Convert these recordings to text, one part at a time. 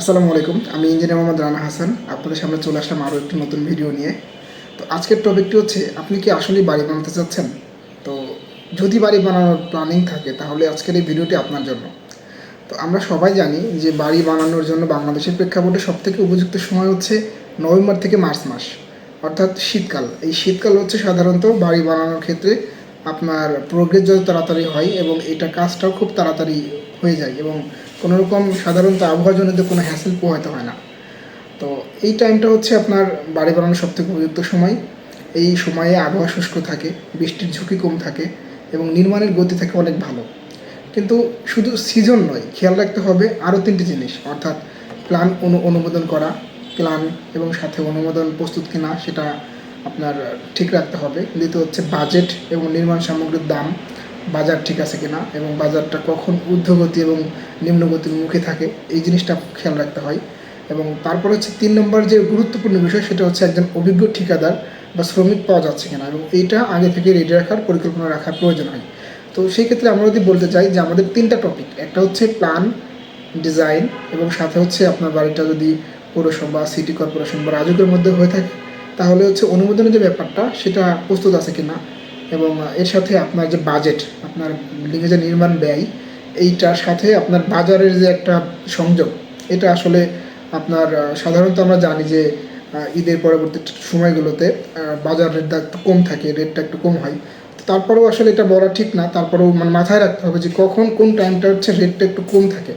আসসালামু আলাইকুম, আমি ইঞ্জিনিয়ার মোহাম্মদ রানা হাসান। আপনাদের সামনে চলে আসলাম আরও একটি নতুন ভিডিও নিয়ে। তো আজকের টপিকটি হচ্ছে, আপনি কি আসলেই বাড়ি বানাতে চাচ্ছেন? তো যদি বাড়ি বানানোর প্ল্যানিং থাকে, তাহলে আজকের এই ভিডিওটি আপনার জন্য। তো আমরা সবাই জানি যে বাড়ি বানানোর জন্য বাংলাদেশের প্রেক্ষাপটে সবথেকে উপযুক্ত সময় হচ্ছে নভেম্বর থেকে মার্চ মাস, অর্থাৎ শীতকাল। এই শীতকাল হচ্ছে সাধারণত বাড়ি বানানোর ক্ষেত্রে আপনার প্রোগ্রেস যত তাড়াতাড়ি হয় এবং এটা কাজটাও খুব তাড়াতাড়ি হয়ে যায় এবং কোনো রকম সাধারণত আবহাওয়াজনিত কোনো হ্যাসেল পোহাতে হয় না। তো এই টাইমটা হচ্ছে আপনার বাড়ি বানানোর সবথেকে উপযুক্ত সময়। এই সময়ে আবহাওয়া শুষ্ক থাকে, বৃষ্টির ঝুঁকি কম থাকে এবং নির্মাণের গতি থাকে অনেক ভালো। কিন্তু শুধু সিজন নয়, খেয়াল রাখতে হবে আরও তিনটি জিনিস। অর্থাৎ প্ল্যান অনু অনুমোদন করা প্ল্যান এবং সাথে অনুমোদন প্রস্তুত কিনা, সেটা আপনার ঠিক রাখতে হবে। দ্বিতীয় হচ্ছে বাজেট এবং নির্মাণ সামগ্রীর দাম। বাজার ঠিক আছে কিনা এবং বাজারটা কখন ঊর্ধ্বগতি এবং নিম্নগতির মুখে থাকে, এই জিনিসটা খেয়াল রাখতে হয়। এবং তারপর হচ্ছে তিন নম্বর যে গুরুত্বপূর্ণ বিষয়, সেটা হচ্ছে একজন অভিজ্ঞ ঠিকাদার বা শ্রমিক পাওয়া যাচ্ছে কিনা এবং এইটা আগে থেকে রেডি রাখার পরিকল্পনা রাখার প্রয়োজন হয়। তো সেই ক্ষেত্রে আমরা যদি বলতে চাই যে আমাদের তিনটা টপিক একটা হচ্ছে প্ল্যান ডিজাইন এবং সাথে হচ্ছে আপনার বাড়িটা যদি পৌরসভা সিটি কর্পোরেশন বা রাজকের মধ্যে হয়ে থাকে তাহলে হচ্ছে অনুমোদনের যে ব্যাপারটা সেটা প্রস্তুত আছে কিনা? এবং এর সাথে আপনার যে বাজেট আপনার বিল্ডিংয়ের যে নির্মাণ ব্যয় এইটার সাথে আপনার বাজারের যে একটা সংযোগ এটা আসলে আপনার সাধারণত আমরা জানি যে ঈদের পরবর্তী সময়গুলোতে আহ, বাজার রেটটা একটু কম থাকে রেটটা একটু কম হয়। তারপরেও আসলে এটা বলা ঠিক না তারপরেও মানে মাথায় রাখতে হবে যে কখন কোন টাইমটা হচ্ছে রেটটা একটু কম থাকে।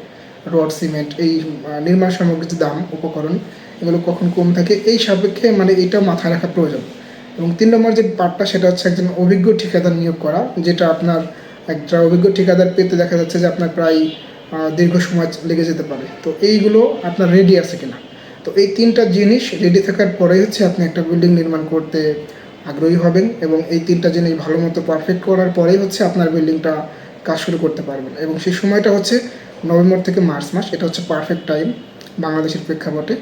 রড সিমেন্ট এই নির্মাণ সামগ্রীর দাম উপকরণ এগুলো কখন কম থাকে, এই সাপেক্ষে মানে এটা মাথায় রাখা প্রয়োজন। এবং তিন নম্বর যে পার্টটা, সেটা হচ্ছে একজন অভিজ্ঞ ঠিকাদার নিয়োগ করা, যেটা আপনার একটা অভিজ্ঞ ঠিকাদার পেতে দেখা যাচ্ছে যে আপনার প্রায় দীর্ঘ সময় লেগে যেতে পারে। তো এইগুলো আপনার রেডি আছে কিনা। তো এই তিনটা জিনিস রেডি থাকার পরেই হচ্ছে আপনি একটা বিল্ডিং নির্মাণ করতে আগ্রহী হবেন এবং এই তিনটা জিনিস ভালো মতো পারফেক্ট করার পরেই হচ্ছে আপনার বিল্ডিংটা কাজ শুরু করতে পারবেন। এবং সেই সময়টা হচ্ছে নভেম্বর থেকে মার্চ মাস, এটা হচ্ছে পারফেক্ট টাইম বাংলাদেশের প্রেক্ষাপটে।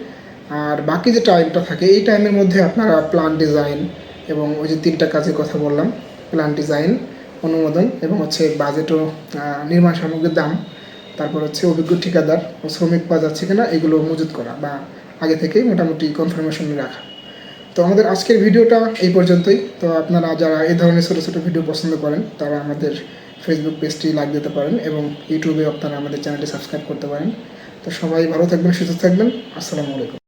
আর বাকি যে টাইমটা থাকে, এই টাইমের মধ্যে আপনারা প্ল্যান ডিজাইন এবং ওই যে তিনটা কাজের কথা বললাম প্ল্যান ডিজাইন অনুমোদন এবং হচ্ছে বাজেট ও নির্মাণ সামগ্রীর দাম, তারপর হচ্ছে অভিজ্ঞ ঠিকাদার ও শ্রমিক পাওয়া যাচ্ছে কিনা, এগুলো মজুত করা বা আগে থেকেই মোটামুটি কনফার্মেশন রাখা। তো আমাদের আজকের ভিডিওটা এই পর্যন্তই। তো আপনারা যারা এই ধরনের ছোটো ছোটো ভিডিও পছন্দ করেন, তারা আমাদের ফেসবুক পেজটি লাইক দিতে পারেন এবং ইউটিউবে আপনারা আমাদের চ্যানেলটি সাবস্ক্রাইব করতে পারেন। তো সবাই ভালো থাকবেন, সুস্থ থাকবেন। আসসালামু আলাইকুম।